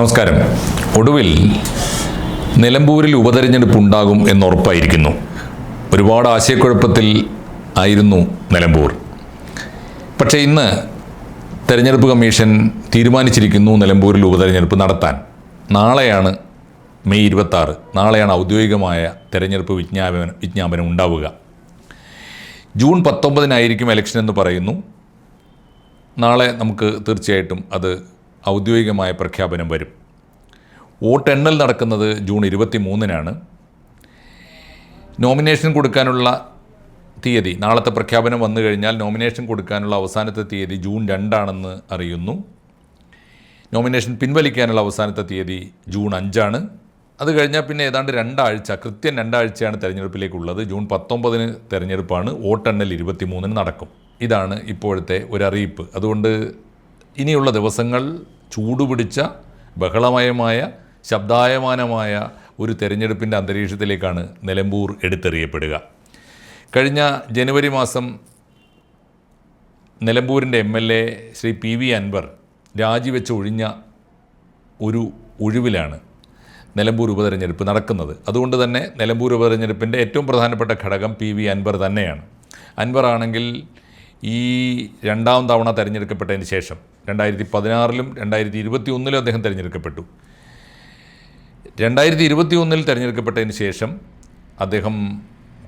നമസ്കാരം. ഒടുവിൽ നിലമ്പൂരിൽ ഉപതെരഞ്ഞെടുപ്പ് ഉണ്ടാകും എന്നുറപ്പായിരിക്കുന്നു ഒരുപാട് ആശയക്കുഴപ്പത്തിൽ ആയിരുന്നു നിലമ്പൂർ. പക്ഷേ ഇന്ന് തെരഞ്ഞെടുപ്പ് കമ്മീഷൻ തീരുമാനിച്ചിരിക്കുന്നു നിലമ്പൂരിൽ ഉപതെരഞ്ഞെടുപ്പ് നടത്താൻ. നാളെയാണ് മെയ് ഇരുപത്താറ്. നാളെയാണ് ഔദ്യോഗികമായ തെരഞ്ഞെടുപ്പ് വിജ്ഞാപനം വിജ്ഞാപനം ഉണ്ടാവുക. ജൂൺ പത്തൊമ്പതിനായിരിക്കും എലക്ഷൻ എന്ന് പറയുന്നു. നാളെ നമുക്ക് തീർച്ചയായിട്ടും അത് ഔദ്യോഗികമായ പ്രഖ്യാപനം വരും. വോട്ടെണ്ണൽ നടക്കുന്നത് ജൂൺ ഇരുപത്തി മൂന്നിനാണ് നോമിനേഷൻ കൊടുക്കാനുള്ള തീയതി നാളത്തെ പ്രഖ്യാപനം വന്നു കഴിഞ്ഞാൽ നോമിനേഷൻ കൊടുക്കാനുള്ള അവസാനത്തെ തീയതി ജൂൺ രണ്ടാണെന്ന് അറിയുന്നു. നോമിനേഷൻ പിൻവലിക്കാനുള്ള അവസാനത്തെ തീയതി ജൂൺ അഞ്ചാണ്. അത് കഴിഞ്ഞാൽ പിന്നെ ഏതാണ്ട് രണ്ടാഴ്ച കൃത്യം രണ്ടാഴ്ചയാണ് തെരഞ്ഞെടുപ്പിലേക്കുള്ളത്. ജൂൺ പത്തൊമ്പതിന് തിരഞ്ഞെടുപ്പാണ്. വോട്ടെണ്ണൽ ഇരുപത്തി മൂന്നിന് നടക്കും. ഇതാണ് ഇപ്പോഴത്തെ ഒരു അറിയിപ്പ് അതുകൊണ്ട് ഇനിയുള്ള ദിവസങ്ങൾ ചൂടുപിടിച്ച ബഹളമയമായ ശബ്ദായമാനമായ ഒരു തെരഞ്ഞെടുപ്പിന്റെ അന്തരീക്ഷത്തിലേക്കാണ് നിലമ്പൂർ എടുത്തെറിയപ്പെടുക. കഴിഞ്ഞ ജനുവരി മാസം നിലമ്പൂരിന്റെ M L A Shri P V Anvar രാജിവെച്ച് ഒഴിഞ്ഞ ഒരു ഒഴിവിലാണ് നിലമ്പൂർ ഉപതെരഞ്ഞെടുപ്പ് നടക്കുന്നത്. അതുകൊണ്ട് തന്നെ നിലമ്പൂർ ഉപതെരഞ്ഞെടുപ്പിന്റെ ഏറ്റവും പ്രധാനപ്പെട്ട ഘടകം പി വി അൻവർ തന്നെയാണ്. അൻവർ ആണെങ്കിൽ ഈ രണ്ടാം തവണ തിരഞ്ഞെടുക്കപ്പെട്ടതിന് ശേഷം രണ്ടായിരത്തി പതിനാറിലും രണ്ടായിരത്തി ഇരുപത്തി ഒന്നിലും അദ്ദേഹം തിരഞ്ഞെടുക്കപ്പെട്ടു. രണ്ടായിരത്തി ഇരുപത്തി ഒന്നിൽ തിരഞ്ഞെടുക്കപ്പെട്ടതിന് ശേഷം അദ്ദേഹം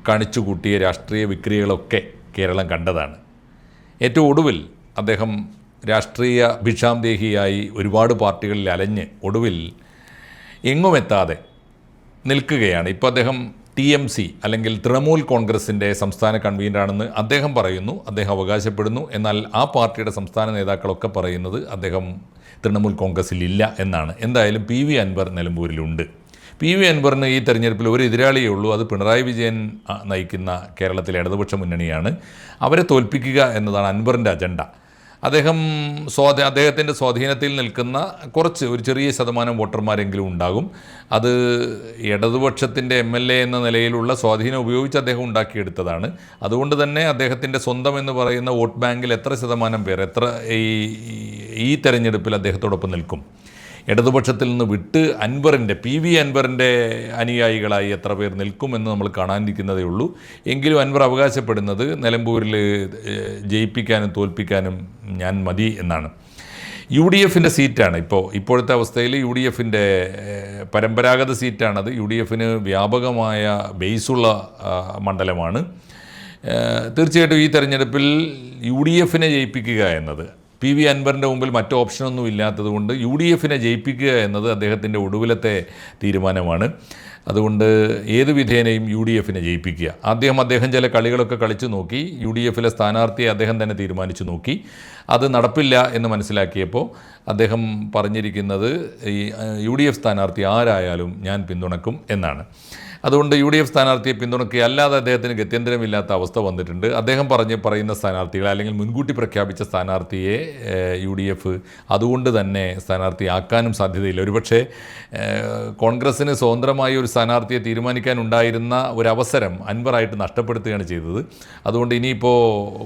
കാണിച്ചുകൂട്ടിയ രാഷ്ട്രീയ വിക്രിയകളൊക്കെ കേരളം കണ്ടതാണ്. ഏറ്റവും ഒടുവിൽ അദ്ദേഹം രാഷ്ട്രീയ ഭിക്ഷാംദേഹിയായി ഒരുപാട് പാർട്ടികളിൽ അലഞ്ഞ് ഒടുവിൽ എങ്ങുമെത്താതെ നിൽക്കുകയാണ്. ഇപ്പോൾ അദ്ദേഹം ടി എം സി അല്ലെങ്കിൽ തൃണമൂൽ കോൺഗ്രസിന്റെ സംസ്ഥാന കൺവീനറാണെന്ന് അദ്ദേഹം പറയുന്നു. അദ്ദേഹം അവകാശപ്പെടുന്നു. എന്നാൽ ആ പാർട്ടിയുടെ സംസ്ഥാന നേതാക്കളൊക്കെ പറയുന്നത് അദ്ദേഹം തൃണമൂൽ കോൺഗ്രസിൽ ഇല്ല എന്നാണ്. എന്തായാലും പി വി അൻവർ നിലമ്പൂരിലുണ്ട്. പി വി അൻവറിന് ഈ തെരഞ്ഞെടുപ്പിൽ ഒരു എതിരാളിയേ ഉള്ളൂ. അത് പിണറായി വിജയൻ നയിക്കുന്ന കേരളത്തിലെ ഇടതുപക്ഷ മുന്നണിയാണ്. അവരെ തോൽപ്പിക്കുക എന്നതാണ് അൻവറിന്റെ അജണ്ട. അദ്ദേഹം സ്വാധീ അദ്ദേഹത്തിന്റെ സ്വാധീനത്തിൽ നിൽക്കുന്ന കുറച്ച് ഒരു ചെറിയ ശതമാനം വോട്ടർമാരെങ്കിലും ഉണ്ടാകും. അത് ഇടതുപക്ഷത്തിന്റെ എം എൽ എ എന്ന നിലയിലുള്ള സ്വാധീനം ഉപയോഗിച്ച് അദ്ദേഹം ഉണ്ടാക്കിയെടുത്തതാണ്. അതുകൊണ്ട് തന്നെ അദ്ദേഹത്തിന്റെ സ്വന്തം എന്ന് പറയുന്ന വോട്ട് ബാങ്കിൽ എത്ര ശതമാനം പേർ എത്ര ഈ ഈ തെരഞ്ഞെടുപ്പിൽ അദ്ദേഹത്തോടൊപ്പം നിൽക്കും? ഇടതുപക്ഷത്തിൽ നിന്ന് വിട്ട് അൻവറിന്റെ പി വി അൻവറിന്റെ അനുയായികളായി എത്ര പേർ നിൽക്കുമെന്ന് നമ്മൾ കാണാനിരിക്കുന്നതേ ഉള്ളൂ. എങ്കിലും അൻവർ അവകാശപ്പെടുന്നത് നിലമ്പൂരിൽ ജയിപ്പിക്കാനും തോൽപ്പിക്കാനും ഞാൻ മതി എന്നാണ്. യു ഡി എഫിന്റെ സീറ്റാണ് ഇപ്പോൾ. ഇപ്പോഴത്തെ അവസ്ഥയിൽ യു ഡി എഫിന്റെ പരമ്പരാഗത സീറ്റാണത്. യു ഡി എഫിന് വ്യാപകമായ ബേസുള്ള മണ്ഡലമാണ്. തീർച്ചയായിട്ടും ഈ തെരഞ്ഞെടുപ്പിൽ യു ഡി എഫിനെ ജയിപ്പിക്കുക എന്നത് പി വി അൻവറിന്റെ മുമ്പിൽ മറ്റു ഓപ്ഷനൊന്നും ഇല്ലാത്തതുകൊണ്ട് യു ഡി എഫിനെ ജയിപ്പിക്കുക എന്നത് അദ്ദേഹത്തിന്റെ ഒടുവിലത്തെ തീരുമാനമാണ്. അതുകൊണ്ട് ഏത് വിധേനയും യു ഡി എഫിനെ ജയിപ്പിക്കുക. ആദ്യം അദ്ദേഹം ചില കളികളൊക്കെ കളിച്ചു നോക്കി യു ഡി എഫിലെ സ്ഥാനാർത്ഥിയെ അദ്ദേഹം തന്നെ തീരുമാനിച്ചു നോക്കി. അത് നടപ്പില്ല എന്ന് മനസ്സിലാക്കിയപ്പോൾ അദ്ദേഹം പറഞ്ഞിരിക്കുന്നത് ഈ യു ഡി എഫ് സ്ഥാനാർത്ഥി ആരായാലും ഞാൻ പിന്തുണക്കും എന്നാണ്. അതുകൊണ്ട് യു ഡി എഫ് സ്ഥാനാർത്ഥിയെ പിന്തുണയ്ക്കുക അല്ലാതെ അദ്ദേഹത്തിന് ഗത്യന്തരമില്ലാത്ത അവസ്ഥ വന്നിട്ടുണ്ട്. അദ്ദേഹം പറഞ്ഞ് പറയുന്ന സ്ഥാനാർത്ഥികൾ അല്ലെങ്കിൽ മുൻകൂട്ടി പ്രഖ്യാപിച്ച സ്ഥാനാർത്ഥിയെ യു ഡി എഫ് അതുകൊണ്ട് തന്നെ സ്ഥാനാർത്ഥിയാക്കാനും സാധ്യതയില്ല. ഒരുപക്ഷെ കോൺഗ്രസ്സിന് സ്വതന്ത്രമായി ഒരു സ്ഥാനാർത്ഥിയെ തീരുമാനിക്കാനുണ്ടായിരുന്ന ഒരവസരം അൻവറായിട്ട് നഷ്ടപ്പെടുത്തുകയാണ് ചെയ്തത്. അതുകൊണ്ട് ഇനിയിപ്പോൾ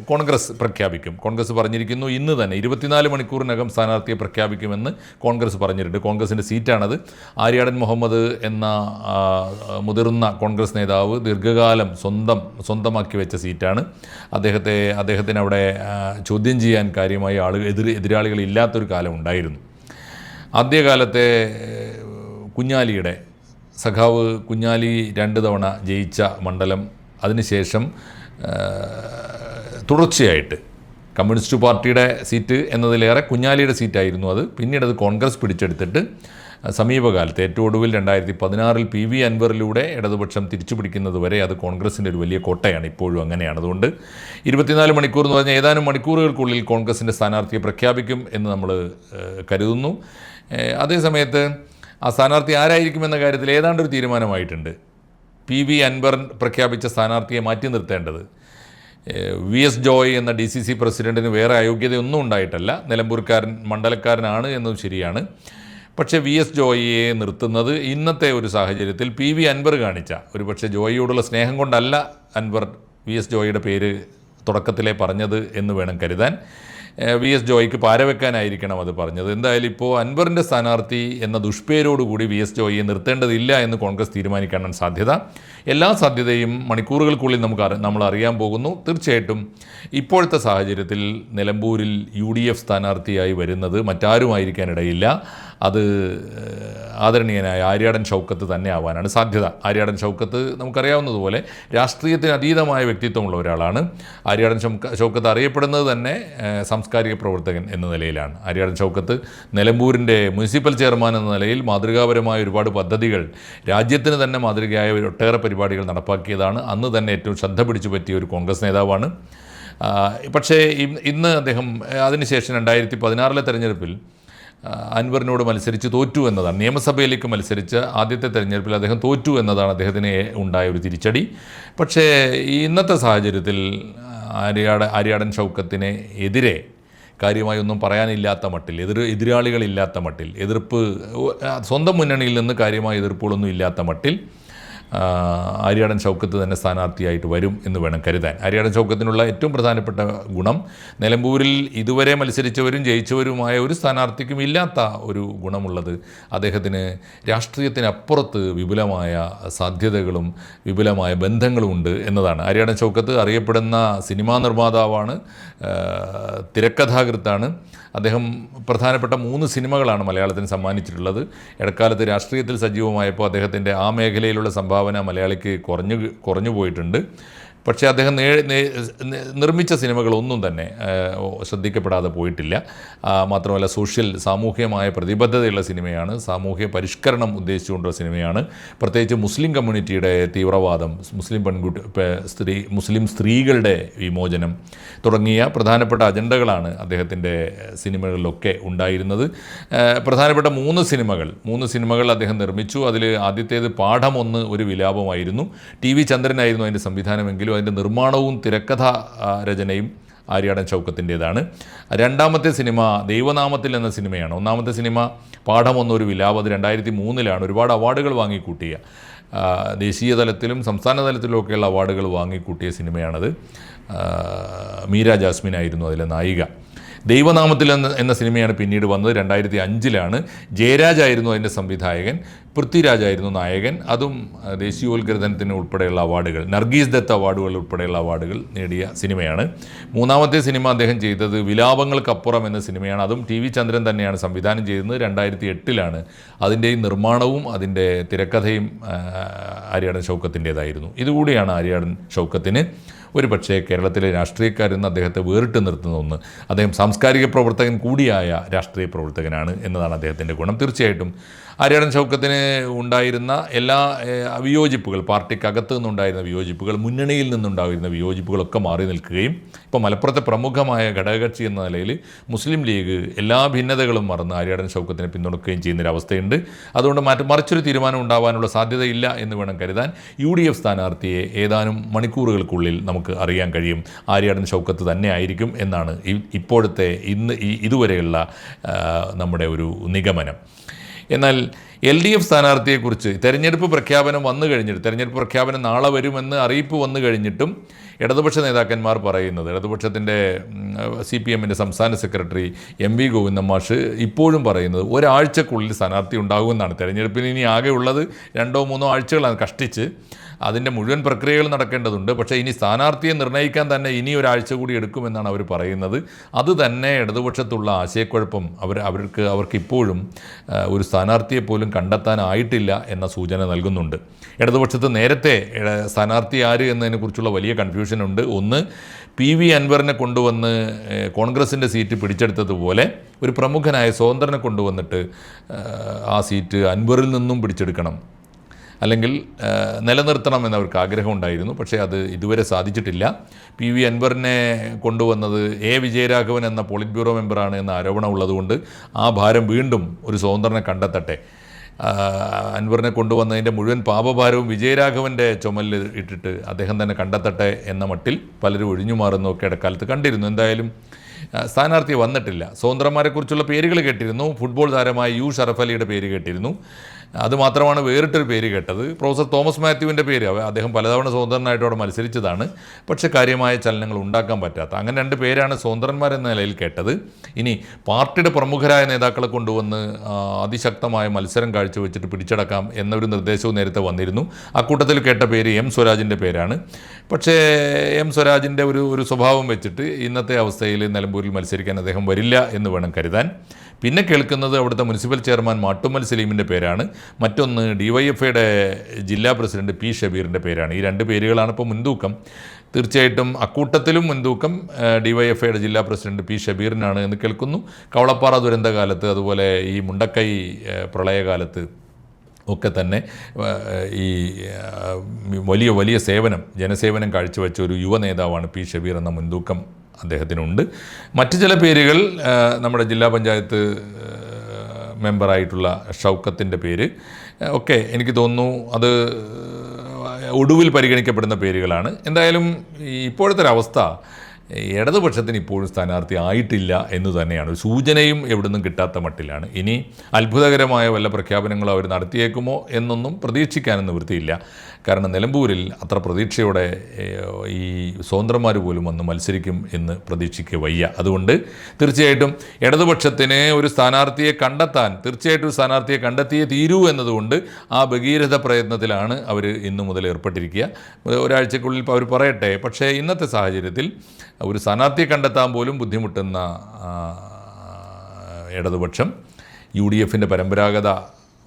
കോൺഗ്രസ് പ്രഖ്യാപിക്കും. കോൺഗ്രസ് പറഞ്ഞിരിക്കുന്നു ഇന്ന് തന്നെ ഇരുപത്തിനാല് മണിക്കൂറിനകം സ്ഥാനാർത്ഥിയെ പ്രഖ്യാപിക്കുമെന്ന് കോൺഗ്രസ് പറഞ്ഞിട്ടുണ്ട്. കോൺഗ്രസിന്റെ സീറ്റാണത് ആര്യാടൻ മുഹമ്മദ് എന്ന ആ, മുതിർന്ന കോൺഗ്രസ് നേതാവ് ദീർഘകാലം സ്വന്തം സ്വന്തമാക്കി വെച്ച സീറ്റാണ്. അദ്ദേഹത്തെ അദ്ദേഹത്തിന് അവിടെ ചോദ്യം ചെയ്യാൻ കാര്യമായി ആളുകൾ എതിർ എതിരാളികൾ ഇല്ലാത്തൊരു കാലം ഉണ്ടായിരുന്നു. ആദ്യകാലത്തെ കുഞ്ഞാലിയുടെ സഖാവ് കുഞ്ഞാലി രണ്ട് തവണ ജയിച്ച മണ്ഡലം അതിനുശേഷം തുടർച്ചയായിട്ട് കമ്മ്യൂണിസ്റ്റ് പാർട്ടിയുടെ സീറ്റ് എന്നതിലേറെ കുഞ്ഞാലിയുടെ സീറ്റായിരുന്നു അത്. പിന്നീട് അത് കോൺഗ്രസ് പിടിച്ചെടുത്തിട്ട് സമീപകാലത്ത് ഏറ്റവും ഒടുവിൽ രണ്ടായിരത്തി പതിനാറിൽ പി വി അൻവറിലൂടെ ഇടതുപക്ഷം തിരിച്ചു പിടിക്കുന്നത് വരെ അത് കോൺഗ്രസിന്റെ ഒരു വലിയ കോട്ടയാണ്. ഇപ്പോഴും അങ്ങനെയാണ്. അതുകൊണ്ട് ഇരുപത്തിനാല് മണിക്കൂർ എന്ന് പറഞ്ഞാൽ ഏതാനും മണിക്കൂറുകൾക്കുള്ളിൽ കോൺഗ്രസിന്റെ സ്ഥാനാർത്ഥിയെ പ്രഖ്യാപിക്കും എന്ന് നമ്മൾ കരുതുന്നു. അതേസമയത്ത് ആ സ്ഥാനാർത്ഥി ആരായിരിക്കുമെന്ന കാര്യത്തിൽ ഏതാണ്ട് ഒരു തീരുമാനമായിട്ടുണ്ട്. പി വി അൻവർ പ്രഖ്യാപിച്ച സ്ഥാനാർത്ഥിയെ മാറ്റി നിർത്തേണ്ടത്. വി എസ് ജോയ് എന്ന ഡി സി സി പ്രസിഡന്റിന് വേറെ അയോഗ്യതയൊന്നും ഉണ്ടായിട്ടല്ല. നിലമ്പൂർക്കാരൻ മണ്ഡലക്കാരനാണ് എന്നതും ശരിയാണ്. പക്ഷേ വി എസ് ജോയിയെ നിർത്തുന്നത് ഇന്നത്തെ ഒരു സാഹചര്യത്തിൽ പി വി അൻവർ കാണിച്ച. ഒരു പക്ഷേ ജോയിയോടുള്ള സ്നേഹം കൊണ്ടല്ല അൻവർ വി എസ് ജോയിയുടെ പേര് തുടക്കത്തിലെ പറഞ്ഞത് എന്ന് വേണം കരുതാൻ. വി എസ് ജോയിക്ക് പാരവെക്കാനായിരിക്കണം അത് പറഞ്ഞത്. എന്തായാലും ഇപ്പോൾ അൻവറിന്റെ സ്ഥാനാർത്ഥി എന്ന ദുഷ്പേരോടുകൂടി വി എസ് ജോയിയെ നിർത്തേണ്ടതില്ല എന്ന് കോൺഗ്രസ് തീരുമാനിക്കാനാണ് സാധ്യത. എല്ലാ സാധ്യതയും മണിക്കൂറുകൾക്കുള്ളിൽ നമുക്ക് നമ്മൾ അറിയാൻ പോകുന്നു. തീർച്ചയായിട്ടും ഇപ്പോഴത്തെ സാഹചര്യത്തിൽ നിലമ്പൂരിൽ യു ഡി എഫ് സ്ഥാനാർത്ഥിയായി വരുന്നത് മറ്റാരുമായിരിക്കാനിടയില്ല. അത് ആദരണീയനായ ആര്യാടൻ ഷൗക്കത്ത് തന്നെ ആവാനാണ് സാധ്യത. ആര്യാടൻ ഷൗക്കത്ത് നമുക്കറിയാവുന്നതുപോലെ രാഷ്ട്രീയത്തിന് അതീതമായ വ്യക്തിത്വമുള്ള ഒരാളാണ്. ആര്യാടൻ ഷൗക്ക- ഷൗക്കത്ത് അറിയപ്പെടുന്നത് തന്നെ സാംസ്കാരിക പ്രവർത്തകൻ എന്ന നിലയിലാണ്. ആര്യാടൻ ഷൗക്കത്ത് നിലമ്പൂരിന്റെ മുനിസിപ്പൽ ചെയർമാൻ എന്ന നിലയിൽ മാതൃകാപരമായ ഒരുപാട് പദ്ധതികൾ രാജ്യത്തിന് തന്നെ മാതൃകയായ ഒട്ടേറെ പരിപാടികൾ നടപ്പാക്കിയതാണ്. അന്ന് തന്നെ ഏറ്റവും ശ്രദ്ധ പിടിച്ചു പറ്റിയ ഒരു കോൺഗ്രസ് നേതാവാണ്. പക്ഷേ ഇന്ന് അദ്ദേഹം അതിനുശേഷം രണ്ടായിരത്തി പതിനാറിലെ തെരഞ്ഞെടുപ്പിൽ അൻവറിനോട് മത്സരിച്ച് തോറ്റു എന്നതാണ്. നിയമസഭയിലേക്ക് മത്സരിച്ച ആദ്യത്തെ തെരഞ്ഞെടുപ്പിൽ അദ്ദേഹം തോറ്റു എന്നതാണ് അദ്ദേഹത്തിന് ഉണ്ടായ ഒരു തിരിച്ചടി. പക്ഷേ ഇന്നത്തെ സാഹചര്യത്തിൽ ആര്യാട ആര്യാടൻ ഷൗക്കത്തിന് എതിരെ കാര്യമായി ഒന്നും പറയാനില്ലാത്ത മട്ടിൽ എതിർ എതിരാളികളില്ലാത്ത മട്ടിൽ എതിർപ്പ് സ്വന്തം മുന്നണിയിൽ നിന്ന് കാര്യമായ എതിർപ്പുകളൊന്നും ഇല്ലാത്ത മട്ടിൽ ആര്യാടൻ ചൗക്കത്ത് തന്നെ സ്ഥാനാർത്ഥിയായിട്ട് വരും എന്ന് വേണം കരുതാൻ. ആര്യാടൻ ചൗക്കത്തിനുള്ള ഏറ്റവും പ്രധാനപ്പെട്ട ഗുണം നിലമ്പൂരിൽ ഇതുവരെ മത്സരിച്ചവരും ജയിച്ചവരുമായ ഒരു സ്ഥാനാർത്ഥിക്കും ഇല്ലാത്ത ഒരു ഗുണമുള്ളത് അദ്ദേഹത്തിന് രാഷ്ട്രീയത്തിനപ്പുറത്ത് വിപുലമായ സാധ്യതകളും വിപുലമായ ബന്ധങ്ങളും ഉണ്ട് എന്നതാണ്. ആര്യാടൻ ചൗക്കത്ത് അറിയപ്പെടുന്ന സിനിമാ നിർമ്മാതാവാണ് തിരക്കഥാകൃത്താണ്. അദ്ദേഹം പ്രധാനപ്പെട്ട മൂന്ന് സിനിമകളാണ് മലയാളത്തിന് സമ്മാനിച്ചിട്ടുള്ളത്. ഇടക്കാലത്ത് രാഷ്ട്രീയത്തിൽ സജീവമായപ്പോൾ അദ്ദേഹത്തിന്റെ ആ മേഖലയിലുള്ള സംഭാവന മലയാളിക്ക് കുറഞ്ഞു കുറഞ്ഞു പോയിട്ടുണ്ട്. പക്ഷേ അദ്ദേഹം നിർമ്മിച്ച സിനിമകളൊന്നും തന്നെ ശ്രദ്ധിക്കപ്പെടാതെ പോയിട്ടില്ല. മാത്രമല്ല സോഷ്യൽ സാമൂഹ്യമായ പ്രതിബദ്ധതയുള്ള സിനിമയാണ്. സാമൂഹ്യ പരിഷ്കരണം ഉദ്ദേശിച്ചുകൊണ്ടുള്ള സിനിമയാണ്. പ്രത്യേകിച്ച് മുസ്ലിം കമ്മ്യൂണിറ്റിയുടെ തീവ്രവാദം മുസ്ലിം പെൺകുട്ടി സ്ത്രീ മുസ്ലിം സ്ത്രീകളുടെ വിമോചനം തുടങ്ങിയ പ്രധാനപ്പെട്ട അജണ്ടകളാണ് അദ്ദേഹത്തിന്റെ സിനിമകളിലൊക്കെ ഉണ്ടായിരുന്നത്. പ്രധാനപ്പെട്ട മൂന്ന് സിനിമകൾ മൂന്ന് സിനിമകൾ അദ്ദേഹം നിർമ്മിച്ചു. അതിൽ ആദ്യത്തേത് പാഠം ഒന്ന് ഒരു വിലാപമായിരുന്നു. ടി വി ചന്ദ്രനായിരുന്നു അതിന്റെ സംവിധാനമെങ്കിലും അതിന്റെ നിർമ്മാണവും തിരക്കഥ രചനയും ആര്യാടൻ ചൗക്കത്തിന്റേതാണ് രണ്ടാമത്തെ സിനിമ ദൈവനാമത്തിൽ എന്ന സിനിമയാണ്. ഒന്നാമത്തെ സിനിമ പാഠം ഒന്നൊരു വിലാപം. അത് രണ്ടായിരത്തി മൂന്നിലാണ് ഒരുപാട് അവാർഡുകൾ വാങ്ങിക്കൂട്ടിയ ദേശീയ തലത്തിലും സംസ്ഥാന തലത്തിലുമൊക്കെയുള്ള അവാർഡുകൾ വാങ്ങിക്കൂട്ടിയ സിനിമയാണത്. മീര ജാസ്മിൻ ആയിരുന്നു അതിലെ നായിക. ദൈവനാമത്തിൽ എന്ന എന്ന സിനിമയാണ് പിന്നീട് വന്നത്. രണ്ടായിരത്തി അഞ്ചിലാണ് ജയരാജായിരുന്നു അതിന്റെ സംവിധായകൻ പൃഥ്വിരാജായിരുന്നു നായകൻ അതും ദേശീയോത്ഗ്രഥനത്തിന് ഉൾപ്പെടെയുള്ള അവാർഡുകൾ നർഗീസ് ദത്ത് അവാർഡുകൾ ഉൾപ്പെടെയുള്ള അവാർഡുകൾ നേടിയ സിനിമയാണ്. മൂന്നാമത്തെ സിനിമ അദ്ദേഹം ചെയ്തത് വിലാപങ്ങൾക്കപ്പുറം എന്ന സിനിമയാണ്. അതും ടി വി ചന്ദ്രൻ തന്നെയാണ് സംവിധാനം ചെയ്യുന്നത് രണ്ടായിരത്തി എട്ടിലാണ് അതിന്റെ നിർമ്മാണവും അതിന്റെ തിരക്കഥയും ആര്യാടൻ ഷൗക്കത്തിന്റേതായിരുന്നു. ഇതുകൂടിയാണ് ആര്യാടൻ ഷൗക്കത്തിന്. ഒരു പക്ഷേ കേരളത്തിലെ രാഷ്ട്രീയക്കാരെന്ന് അദ്ദേഹത്തെ വേറിട്ട് നിർത്തുന്ന ഒന്ന് അദ്ദേഹം സാംസ്കാരിക പ്രവർത്തകൻ കൂടിയായ രാഷ്ട്രീയ പ്രവർത്തകനാണ് എന്നതാണ് അദ്ദേഹത്തിന്റെ ഗുണം. തീർച്ചയായിട്ടും ആര്യാടൻ ചൗക്കത്തിന് ഉണ്ടായിരുന്ന എല്ലാ വിയോജിപ്പുകൾ പാർട്ടിക്കകത്ത് നിന്നുണ്ടായിരുന്ന വിയോജിപ്പുകൾ മുന്നണിയിൽ നിന്നുണ്ടായിരുന്ന വിയോജിപ്പുകളൊക്കെ മാറി നിൽക്കുകയും ഇപ്പോൾ മലപ്പുറത്തെ പ്രമുഖമായ ഘടകകക്ഷി എന്ന നിലയിൽ മുസ്ലിം ലീഗ് എല്ലാ ഭിന്നതകളും മറന്ന് ആര്യാടൻ ചൗക്കത്തിനെ പിന്തുണക്കുകയും ചെയ്യുന്നൊരവസ്ഥയുണ്ട്. അതുകൊണ്ട് മാറ്റ മറിച്ചൊരു തീരുമാനം ഉണ്ടാവാനുള്ള സാധ്യതയില്ല എന്ന് വേണം കരുതാൻ യു ഡി എഫ് സ്ഥാനാർത്ഥിയെ ഏതാനും മണിക്കൂറുകൾക്കുള്ളിൽ നമുക്ക് അറിയാൻ കഴിയും. ആര്യാടൻ ചൗക്കത്ത് തന്നെ ആയിരിക്കും എന്നാണ് ഇപ്പോഴത്തെ ഇന്ന് ഇതുവരെയുള്ള നമ്മുടെ ഒരു നിഗമനം. എന്നാൽ എൽ ഡി എഫ് സ്ഥാനാർത്ഥിയെക്കുറിച്ച് തെരഞ്ഞെടുപ്പ് പ്രഖ്യാപനം വന്നു കഴിഞ്ഞിട്ട് തെരഞ്ഞെടുപ്പ് പ്രഖ്യാപനം നാളെ വരുമെന്ന് അറിയിപ്പ് വന്നു കഴിഞ്ഞിട്ടും ഇടതുപക്ഷ നേതാക്കന്മാർ പറയുന്നത് ഇടതുപക്ഷത്തിന്റെ സി പി എമ്മിന്റെ സംസ്ഥാന സെക്രട്ടറി എം വി ഗോവിന്ദൻ മാഷ് ഇപ്പോഴും പറയുന്നത് ഒരാഴ്ചക്കുള്ളിൽ സ്ഥാനാർത്ഥി ഉണ്ടാകുമെന്നാണ്. തെരഞ്ഞെടുപ്പിന് ഇനി ആകെ ഉള്ളത് രണ്ടോ മൂന്നോ ആഴ്ചകളാണ് കഷ്ടിച്ച്. അതിന്റെ മുഴുവൻ പ്രക്രിയകൾ നടക്കേണ്ടതുണ്ട്. പക്ഷേ ഇനി സ്ഥാനാർത്ഥിയെ നിർണയിക്കാൻ തന്നെ ഇനി ഒരാഴ്ച കൂടി എടുക്കുമെന്നാണ് അവർ പറയുന്നത്. അത് തന്നെ ഇടതുപക്ഷത്തുള്ള ആശയക്കുഴപ്പം അവർ അവർക്ക് അവർക്ക് ഇപ്പോഴും ആ, ഒരു സ്ഥാനാർത്ഥിയെ പോലും കണ്ടെത്താനായിട്ടില്ല എന്ന സൂചന നൽകുന്നുണ്ട്. ഇടതുപക്ഷത്ത് നേരത്തെ സ്ഥാനാർത്ഥി ആര് എന്നതിനെക്കുറിച്ചുള്ള വലിയ കൺഫ്യൂഷൻ ഉണ്ട്. ഒന്ന് പി വി അൻവറിനെ കൊണ്ടുവന്ന് കോൺഗ്രസിന്റെ സീറ്റ് പിടിച്ചെടുത്തതുപോലെ ഒരു പ്രമുഖനായ സ്വതന്ത്രനെ കൊണ്ടുവന്നിട്ട് ആ സീറ്റ് അൻവറിൽ നിന്നും പിടിച്ചെടുക്കണം. അല്ലെങ്കിൽ നിലനിർത്തണം എന്നവർക്ക് ആഗ്രഹമുണ്ടായിരുന്നു. പക്ഷേ അത് ഇതുവരെ സാധിച്ചിട്ടില്ല. പി വി അൻവറിനെ കൊണ്ടുവന്നത് എ വിജയരാഘവൻ എന്ന പോളിറ്റ് ബ്യൂറോ മെമ്പറാണ് എന്ന ആരോപണം ഉള്ളതുകൊണ്ട് ആ ഭാരം വീണ്ടും ഒരു സ്വതന്ത്രനെ കണ്ടെത്തട്ടെ. അൻവറിനെ കൊണ്ടുവന്നതിന്റെ മുഴുവൻ പാപഭാരവും വിജയരാഘവന്റെ ചുമലിൽ ഇട്ടിട്ട് അദ്ദേഹം തന്നെ കണ്ടെത്തട്ടെ എന്ന മട്ടിൽ പലരും ഒഴിഞ്ഞു മാറുന്നതൊക്കെ ഇടക്കാലത്ത് കണ്ടിരുന്നു. എന്തായാലും സ്ഥാനാർത്ഥി വന്നിട്ടില്ല. സ്വതന്ത്രന്മാരെക്കുറിച്ചുള്ള പേരുകൾ കേട്ടിരുന്നു. ഫുട്ബോൾ താരമായ യു ഷറഫലിയുടെ പേര് കേട്ടിരുന്നു. അതുമാത്രമാണ് വേറിട്ടൊരു പേര് കേട്ടത്. പ്രൊഫസർ തോമസ് മാത്യുവിന്റെ പേര്. അദ്ദേഹം പലതവണ സ്വതന്ത്രനായിട്ട് അവിടെ മത്സരിച്ചതാണ്. പക്ഷേ കാര്യമായ ചലനങ്ങൾ ഉണ്ടാക്കാൻ പറ്റാത്ത. അങ്ങനെ രണ്ട് പേരാണ് സ്വതന്ത്രന്മാരെന്ന നിലയിൽ കേട്ടത്. ഇനി പാർട്ടിയുടെ പ്രമുഖരായ നേതാക്കളെ കൊണ്ടുവന്ന് അതിശക്തമായ മത്സരം കാഴ്ചവെച്ചിട്ട് പിടിച്ചടക്കാം എന്നൊരു നിർദ്ദേശവും നേരത്തെ വന്നിരുന്നു. അക്കൂട്ടത്തിൽ കേട്ട പേര് എം സ്വരാജിന്റെ പേരാണ്. പക്ഷേ എം സ്വരാജിന്റെ ഒരു ഒരു സ്വഭാവം വെച്ചിട്ട് ഇന്നത്തെ അവസ്ഥയിൽ നിലമ്പൂരിൽ മത്സരിക്കാൻ അദ്ദേഹം വരില്ല എന്ന് വേണം കരുതാൻ. പിന്നെ കേൾക്കുന്നത് അവിടുത്തെ മുനിസിപ്പൽ ചെയർമാൻ മാട്ടുമ്മൽ സലീമിന്റെ പേരാണ്. മറ്റൊന്ന് ഡിവൈഎഫ്ഐയുടെ ജില്ലാ പ്രസിഡന്റ് പി ഷബീറിന്റെ പേരാണ്. ഈ രണ്ട് പേരുകളാണ് ഇപ്പോൾ മുൻതൂക്കം. തീർച്ചയായിട്ടും അക്കൂട്ടത്തിലും മുൻതൂക്കം ഡിവൈഎഫ്ഐയുടെ ജില്ലാ പ്രസിഡന്റ് പി ഷബീറിനാണ് എന്ന് കേൾക്കുന്നു. കവളപ്പാറ ദുരന്തകാലത്ത് അതുപോലെ ഈ മുണ്ടക്കൈ പ്രളയകാലത്ത് ഒക്കെ തന്നെ ഈ വലിയ വലിയ സേവനം ജനസേവനം കാഴ്ചവെച്ച ഒരു യുവ നേതാവാണ് പി ഷബീർ എന്ന മുൻതൂക്കം അദ്ദേഹത്തിനുണ്ട്. മറ്റു ചില പേരുകൾ നമ്മുടെ ജില്ലാ പഞ്ചായത്ത് മെമ്പറായിട്ടുള്ള ഷൗക്കത്തിന്റെ പേര് ഒക്കെ എനിക്ക് തോന്നുന്നു അത് ഒടുവിൽ പരിഗണിക്കപ്പെടുന്ന പേരുകളാണ്. എന്തായാലും ഇപ്പോഴത്തെ ഒരു അവസ്ഥ ഇടതുപക്ഷത്തിന് ഇപ്പോഴും സ്ഥാനാർത്ഥി ആയിട്ടില്ല എന്ന് തന്നെയാണ്. സൂചനയും എവിടുന്നും കിട്ടാത്ത മട്ടിലാണ്. ഇനി അത്ഭുതകരമായ വല്ല പ്രഖ്യാപനങ്ങളും അവർ നടത്തിയേക്കുമോ എന്നൊന്നും പ്രതീക്ഷിക്കാനും വൃത്തിയില്ല കാരണം നിലമ്പൂരിൽ അത്ര പ്രതീക്ഷയോടെ ഈ സ്വതന്ത്രന്മാർ പോലും വന്ന് മത്സരിക്കും എന്ന് പ്രതീക്ഷിക്കുക വയ്യ. അതുകൊണ്ട് തീർച്ചയായിട്ടും ഇടതുപക്ഷത്തിന് ഒരു സ്ഥാനാർത്ഥിയെ കണ്ടെത്താൻ തീർച്ചയായിട്ടും ഒരു സ്ഥാനാർത്ഥിയെ കണ്ടെത്തിയേ തീരൂ എന്നതുകൊണ്ട് ആ ഭഗീരഥ പ്രയത്നത്തിലാണ് അവർ ഇന്നു മുതൽ ഏർപ്പെട്ടിരിക്കുക. ഒരാഴ്ചക്കുള്ളിൽ അവർ പറയട്ടെ. പക്ഷേ ഇന്നത്തെ സാഹചര്യത്തിൽ ഒരു സ്ഥാനാർത്ഥിയെ കണ്ടെത്താൻ പോലും ബുദ്ധിമുട്ടുന്ന ഇടതുപക്ഷം യു ഡി എഫിന്റെ പരമ്പരാഗത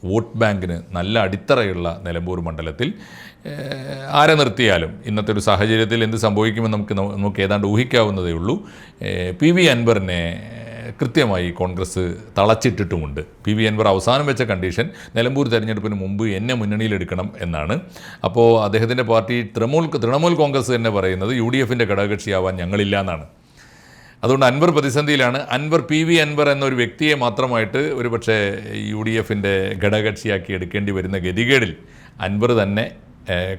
വോട്ട് ബാങ്കിന് നല്ല അടിത്തറയുള്ള നിലമ്പൂർ മണ്ഡലത്തിൽ ആരെ നിർത്തിയാലും ഇന്നത്തെ ഒരു സാഹചര്യത്തിൽ എന്ത് സംഭവിക്കുമെന്ന് നമുക്ക് നമുക്ക് ഏതാണ്ട് ഊഹിക്കാവുന്നതേ ഉള്ളൂ. പി വി അൻവറിനെ കൃത്യമായി കോൺഗ്രസ് തളച്ചിട്ടിട്ടുമുണ്ട്. പി വി അൻവർ അവസാനം വെച്ച കണ്ടീഷൻ നിലമ്പൂർ തെരഞ്ഞെടുപ്പിന് മുമ്പ് എന്നെ മുന്നണിയിലെടുക്കണം എന്നാണ്. അപ്പോൾ അദ്ദേഹത്തിന്റെ പാർട്ടി തൃണമൂൽ തൃണമൂൽ കോൺഗ്രസ് തന്നെ പറയുന്നത് യു ഡി എഫിന്റെ ഘടകകക്ഷിയാവാൻ ഞങ്ങളില്ല എന്നാണ്. അതുകൊണ്ട് അൻവർ പ്രതിസന്ധിയിലാണ്. അൻവർ പി വി അൻവർ എന്നൊരു വ്യക്തിയെ മാത്രമായിട്ട് ഒരു പക്ഷേ യു ഡി എഫിന്റെ ഘടകകക്ഷിയാക്കി എടുക്കേണ്ടി വരുന്ന ഗതികേടിൽ അൻവർ തന്നെ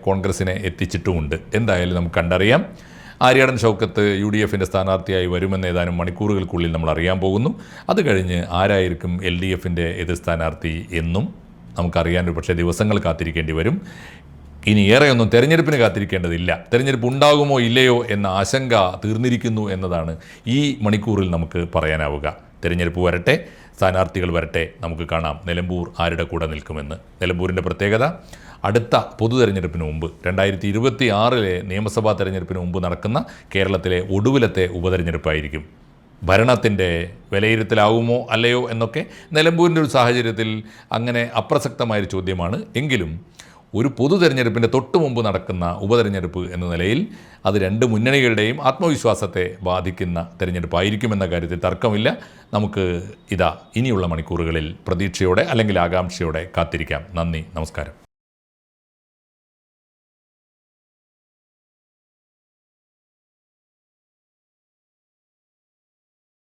കോൺഗ്രസിനെ എത്തിച്ചിട്ടുമുണ്ട്. എന്തായാലും നമുക്ക് കണ്ടറിയാം. ആര്യാടൻ ഷൗക്കത്ത് യു ഡി എഫിന്റെ സ്ഥാനാർത്ഥിയായി വരുമെന്ന് ഏതാനും മണിക്കൂറുകൾക്കുള്ളിൽ നമ്മൾ അറിയാൻ പോകുന്നു. അത് കഴിഞ്ഞ് ആരായിരിക്കും എൽ ഡി എഫിന്റെ എതിർ സ്ഥാനാർത്ഥി എന്നും നമുക്കറിയാൻ ഒരു പക്ഷേ ദിവസങ്ങൾ കാത്തിരിക്കേണ്ടി വരും. ഇനി ഏറെയൊന്നും തെരഞ്ഞെടുപ്പിന് കാത്തിരിക്കേണ്ടതില്ല. തെരഞ്ഞെടുപ്പ് ഉണ്ടാകുമോ ഇല്ലയോ എന്ന ആശങ്ക തീർന്നിരിക്കുന്നു എന്നതാണ് ഈ മണിക്കൂറിൽ നമുക്ക് പറയാനാവുക. തെരഞ്ഞെടുപ്പ് വരട്ടെ സ്ഥാനാർത്ഥികൾ വരട്ടെ നമുക്ക് കാണാം. നിലമ്പൂർ ആരുടെ കൂടെ നിൽക്കുമെന്ന്. നിലമ്പൂരിന്റെ പ്രത്യേകത അടുത്ത പൊതു തെരഞ്ഞെടുപ്പിന് മുമ്പ് രണ്ടായിരത്തി ഇരുപത്തി ആറിലെ നിയമസഭാ തെരഞ്ഞെടുപ്പിന് മുമ്പ് നടക്കുന്ന കേരളത്തിലെ ഒടുവിലത്തെ ഉപതെരഞ്ഞെടുപ്പായിരിക്കും. ഭരണത്തിന്റെ വിലയിരുത്തലാവുമോ അല്ലയോ എന്നൊക്കെ നിലമ്പൂരിന്റെ ഒരു സാഹചര്യത്തിൽ അങ്ങനെ അപ്രസക്തമായൊരു ചോദ്യമാണ്. എങ്കിലും ഒരു പൊതു തെരഞ്ഞെടുപ്പിന്റെ തൊട്ടു മുമ്പ് നടക്കുന്ന ഉപതെരഞ്ഞെടുപ്പ് എന്ന നിലയിൽ അത് രണ്ട് മുന്നണികളുടെയും ആത്മവിശ്വാസത്തെ ബാധിക്കുന്ന തെരഞ്ഞെടുപ്പായിരിക്കുമെന്ന കാര്യത്തിൽ തർക്കമില്ല. നമുക്ക് ഇതാ ഇനിയുള്ള മണിക്കൂറുകളിൽ പ്രതീക്ഷയോടെ അല്ലെങ്കിൽ ആകാംക്ഷയോടെ കാത്തിരിക്കാം. നന്ദി നമസ്കാരം.